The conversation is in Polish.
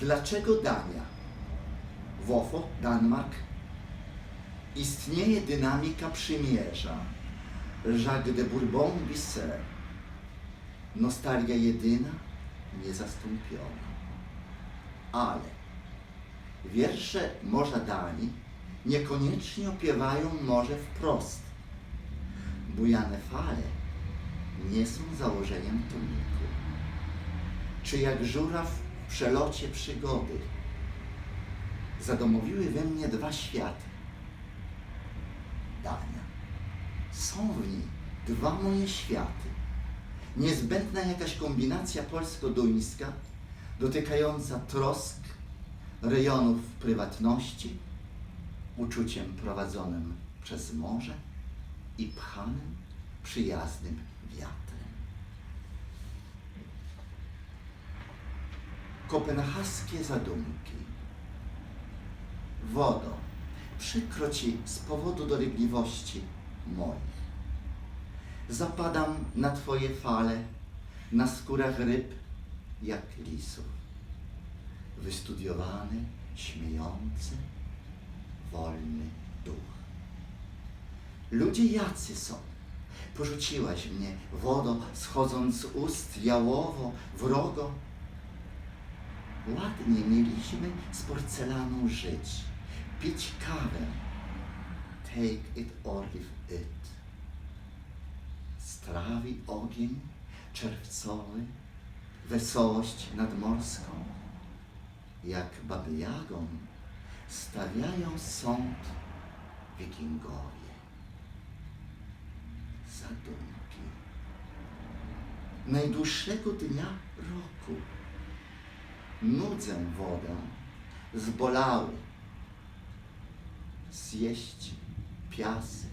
Dlaczego Dania? Wofo, Danmark? Istnieje dynamika przymierza. Jacques de Bourbon Bisser. Nostalgia jedyna, niezastąpiona. Ale wiersze Morza Danii niekoniecznie opiewają morze wprost. Bujane fale nie są założeniem toniku. Czy jak żuraw przelocie przygody zadomowiły we mnie dwa światy. Dania. Są w niej dwa moje światy. Niezbędna jakaś kombinacja polsko-duńska dotykająca trosk, rejonów prywatności, uczuciem prowadzonym przez morze i pchanym przyjaznym wiatrem. Kopenhaskie zadumki. Wodo, przykro ci z powodu dolegliwości moich. Zapadam na twoje fale, na skórach ryb jak lisów. Wystudiowany, śmiejący, wolny duch. Ludzie jacy są. Porzuciłaś mnie, wodo, schodząc z ust jałowo, wrogo. Ładnie mieliśmy z porcelaną żyć, pić kawę. Take it or leave it. Strawi ogień czerwcowy, wesołość nadmorską. Jak baby Jagą stawiają sąd wikingowie. Zadumki. Najdłuższego dnia roku nudzę wodę, zbolały. Zjeść piasek,